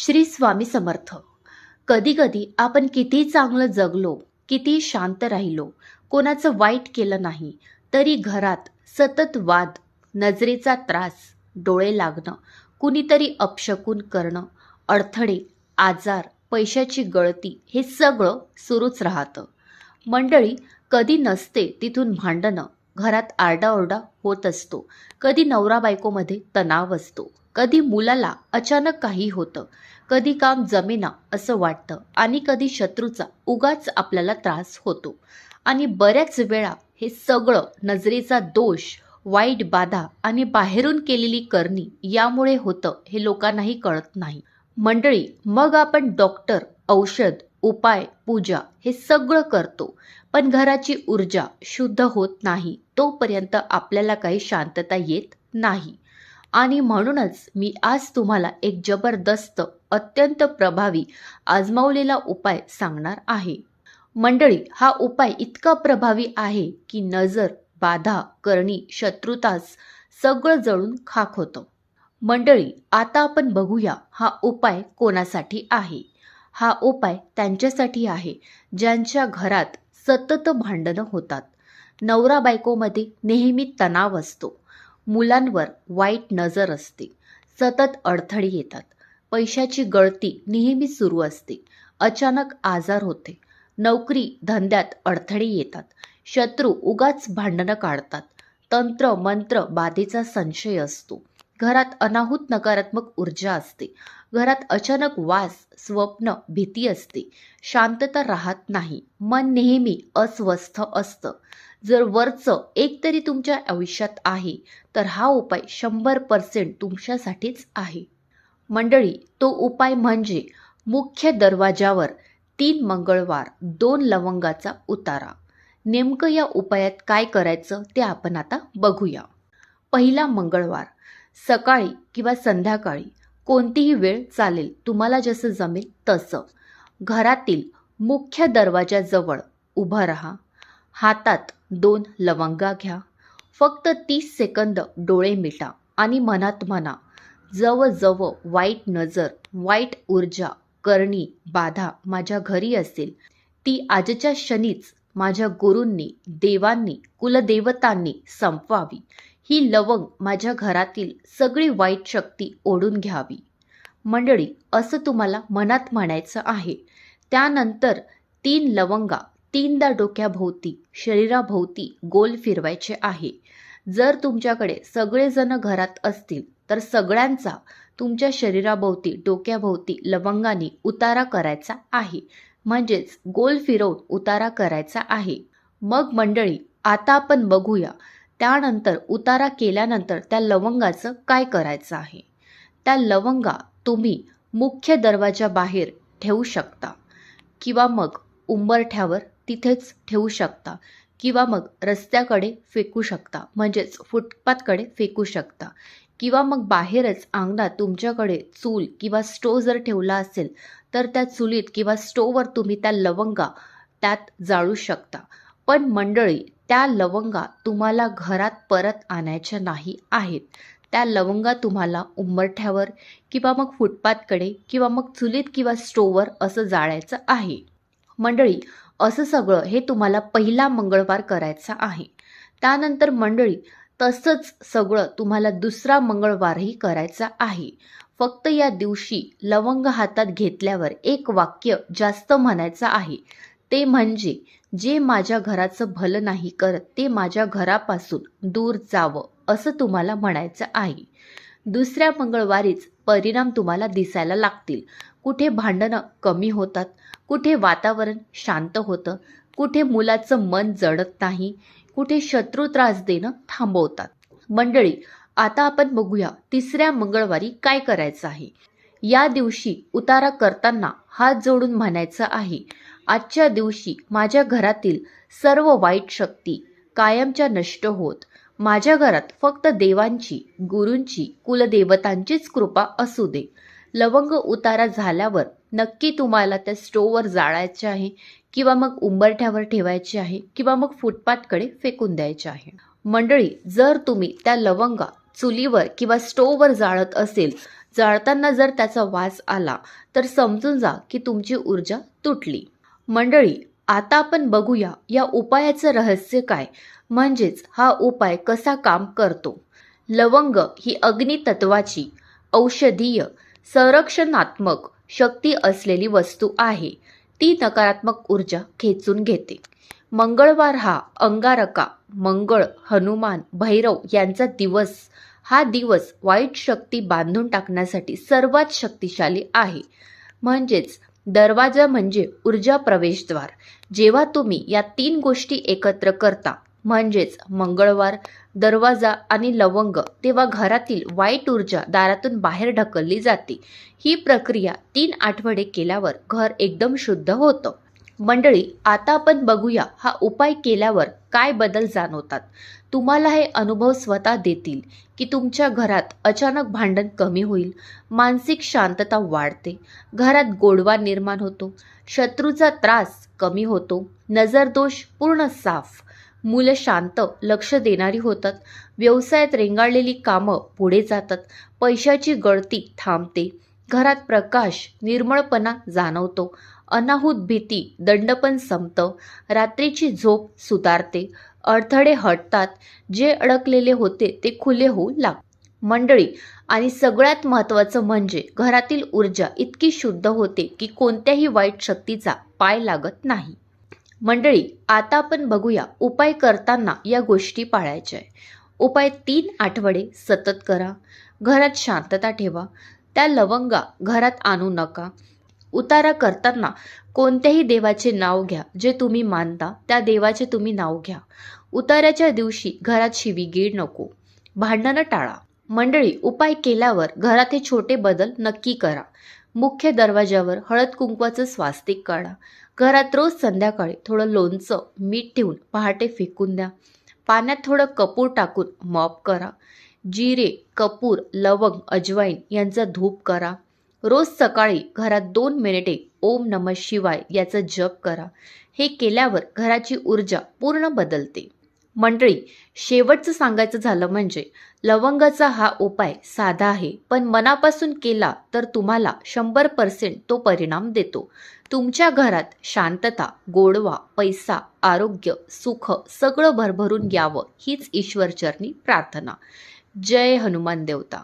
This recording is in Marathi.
श्री स्वामी समर्थ. कधी कधी आपण किती चांगलं जगलो किती शांत राहिलो कोणाचं वाईट केलं नाही तरी घरात सतत वाद नजरेचा त्रास डोळे लागणं कुणीतरी अपशकून करणं अडथळे आजार पैशाची गळती हे सगळं सुरूच राहतं. मंडळी कधी नसते तिथून भांडणं घरात आरडाओरडा होत असतो. कधी नवरा बायकोमध्ये तणाव असतो. कधी मुलाला अचानक काही होतं कधी काम जमेना असं वाटतं आणि कधी शत्रूचा उगाच आपल्याला त्रास होतो. आणि बऱ्याच वेळा हे सगळं नजरेचा दोष वाईट बाधा आणि बाहेरून केलेली करणी यामुळे होतं हे लोकांनाही कळत नाही. मंडळी मग आपण डॉक्टर औषध उपाय पूजा हे सगळं करतो पण घराची ऊर्जा शुद्ध होत नाही तोपर्यंत आपल्याला काही शांतता येत नाही. आणि म्हणूनच मी आज तुम्हाला एक जबरदस्त अत्यंत प्रभावी आजमावलेला उपाय सांगणार आहे. मंडळी हा उपाय इतका प्रभावी आहे की नजर बाधा करणी शत्रुतास सगळं जळून खाक होतं. मंडळी आता आपण बघूया हा उपाय कोणासाठी आहे. हा उपाय त्यांच्यासाठी आहे ज्यांच्या घरात सतत भांडणं होतात. नवरा बायकोमध्ये नेहमी तणाव असतो. मुलांवर वाईट नजर असते. सतत अडथळे येतात. पैशाची गळती नेहमी सुरू असते. अचानक आजार होते. नोकरी धंद्यात अडथळे येतात. शत्रू उगाच भांडणं काढतात. तंत्र मंत्र बाधेचा संशय असतो. घरात अनाहूत नकारात्मक ऊर्जा असते. घरात अचानक वास स्वप्न भीती असते. शांतता राहत नाही. मन नेहमी अस्वस्थ असतं. जर वरचं एक तरी तुमच्या आयुष्यात आहे तर हा उपाय शंभर पर्सेंट तुमच्यासाठीच आहे. मंडळी तो उपाय म्हणजे मुख्य दरवाजावर तीन मंगळवार दोन लवंगाचा उतारा. नेमकं या उपायात काय करायचं ते आपण आता बघूया. पहिला मंगळवार सकाळी किंवा संध्याकाळी कोणतीही वेळ चालेल तुम्हाला जसं जमेल तसं. घरातील मुख्य दरवाजाजवळ उभं राहा. हातात दोन लवंगा घ्या. फक्त तीस सेकंद डोळे मिटा आणि मनात म्हणा जवजव वाईट नजर वाईट ऊर्जा करणी बाधा माझ्या घरी असेल. ती आजच्या क्षणीच माझ्या गुरूंनी देवांनी कुलदेवतांनी संपवावी. ही लवंग माझ्या घरातील सगळी वाईट शक्ती ओढून घ्यावी. मंडळी असं तुम्हाला मनात म्हणायचं आहे. त्यानंतर तीन लवंगा तीनदा डोक्याभोवती शरीराभोवती गोल फिरवायचे आहे. जर तुमच्याकडे सगळेजण घरात असतील तर सगळ्यांचा तुमच्या शरीराभोवती डोक्याभोवती लवंगाने उतारा करायचा आहे. म्हणजेच गोल फिरवून उतारा करायचा आहे. मग मंडळी आता आपण बघूया त्यानंतर उतारा केल्यानंतर त्या लवंगाचं काय करायचं आहे? त्या लवंगा तुम्ही मुख्य दरवाजा बाहेर ठेवू शकता किंवा मग उंबरठ्यावर तिथेच ठेवू शकता. किंवा मग रस्त्याकडे फेकू शकता. म्हणजेच फुटपाथकडे फेकू शकता. किंवा मग बाहेरच अंगणात तुमच्याकडे चूल किंवा स्टोव जर ठेवला असेल तर त्या चुलीत किंवा स्टोवर तुम्ही त्या लवंगा त्यात जाळू शकता. पण मंडळी त्या लवंगा तुम्हाला घरात परत आणायच्या नाही आहेत. त्या लवंगा तुम्हाला उंबरठ्यावर किंवा मग फुटपाथकडे किंवा मग चुलीत किंवा स्टोवर असं जाळायचं आहे. मंडळी असं सगळं हे तुम्हाला पहिला मंगळवार करायचा आहे. त्यानंतर मंडळी तसंच सगळं तुम्हाला दुसरा मंगळवारही करायचा आहे. फक्त या दिवशी लवंग हातात घेतल्यावर एक वाक्य जास्त म्हणायचं आहे. ते म्हणजे जे माझ्या घराचं भलं नाही करत ते माझ्या घरापासून दूर जावं असं तुम्हाला म्हणायचं आहे. दुसऱ्या मंगळवारीच परिणाम तुम्हाला दिसायला लागतील. कुठे भांडणं कमी होतात कुठे वातावरण शांत होतं कुठे मुलाचं मन जडत नाही कुठे शत्रू त्रास देणं थांबवतात. मंडळी आता आपण बघूया तिसऱ्या मंगळवारी काय करायचं आहे. या दिवशी उतारा करताना हात जोडून म्हणायचं आहे आजच्या दिवशी माझ्या घरातील सर्व वाईट शक्ती कायमच्या नष्ट होत. माझ्या घरात फक्त देवांची गुरूंची कुलदेवतांचीच कृपा असू दे. लवंग उतारा झाल्यावर नक्की तुम्हाला त्या स्टोववर जाळायचे आहे किंवा मग उंबरठ्यावर ठेवायचे आहे किंवा मग फुटपाथकडे फेकून द्यायचे आहे. मंडळी जर तुम्ही त्या लवंगा चुलीवर किंवा स्टोववर जाळत असेल जाळताना जर त्याचा वास आला तर समजून जा की तुमची ऊर्जा तुटली. मंडळी आता आपण बघूया या उपायाचं रहस्य काय म्हणजेच हा उपाय कसा काम करतो. लवंग ही अग्नितत्वाची औषधीय संरक्षणात्मक शक्ती असलेली वस्तू आहे. ती नकारात्मक ऊर्जा खेचून घेते. मंगळवार हा अंगारका मंगळ हनुमान भैरव यांचा दिवस. हा दिवस वाईट शक्ती बांधून टाकण्यासाठी सर्वात शक्तिशाली आहे. म्हणजेच दरवाजा म्हणजे ऊर्जा प्रवेशद्वार. जेव्हा तुम्ही या तीन गोष्टी एकत्र करता म्हणजेच मंगळवार दरवाजा आणि लवंग तेव्हा घरातील वाईट ऊर्जा दारातून बाहेर ढकलली जाते. ही प्रक्रिया तीन आठवडे केल्यावर घर एकदम शुद्ध होतं. मंडळी आता आपण बघूया हा उपाय केल्यावर काय बदल जाणवतात. तुम्हाला हे अनुभव स्वतः देतील की तुमच्या घरात अचानक भांडण कमी होईल मानसिक शांतता वाढते घरात गोडवा निर्माण होतो शत्रूचा त्रास कमी होतो नजरदोष पूर्ण साफ. मुलं शांत लक्ष देणारी होतात. व्यवसायात रेंगाळलेली कामं पुढे जातात. पैशाची गळती थांबते. घरात प्रकाश निर्मळपणा जाणवतो. अनाहूत भीती दंडपण संपतं. रात्रीची झोप सुधारते. अडथळे हटतात. जे अडकलेले होते ते खुले होऊ लाग मंडळी आणि सगळ्यात महत्त्वाचं म्हणजे घरातील ऊर्जा इतकी शुद्ध होते की कोणत्याही वाईट शक्तीचा पाय लागत नाही. मंडळी आता आपण बघूया उपाय करताना या गोष्टी पाळायच्या आहे उपाय तीन आठवडे सतत करा. घरात शांतता ठेवा. त्या लवंगा घरात आणू नका. उतारा करताना कोणत्याही देवाचे नाव घ्या जे तुम्ही मानता त्या देवाचे तुम्ही नाव घ्या. उताराच्या दिवशी घरात शिवीगीर नको. भांडणं टाळा. मंडळी उपाय केल्यावर घरात हे छोटे बदल नक्की करा. मुख्य दरवाजावर हळद कुंकवाचं स्वास्तिक काढा. घरात रोज संध्याकाळी थोडं लोणचं मीठ ठेवून पहाटे फेकून द्या. पाण्यात थोडं कपूर टाकून मॉप करा. जिरे कपूर लवंग अजवाईन यांचा धूप करा. रोज सकाळी घरात दोन मिनिटे ओम नम शिवाय याचा जप करा. हे केल्यावर घराची ऊर्जा पूर्ण बदलते. मंडळी शेवटचं सांगायचं झालं म्हणजे लवंगाचा हा उपाय साधा आहे पण मनापासून केला तर तुम्हाला शंभर पर्सेंट तो परिणाम देतो. तुमच्या घरात शांतता गोडवा पैसा आरोग्य सुख सगळं भरभरून यावं हीच ईश्वरचरणी प्रार्थना. जय हनुमान देवता.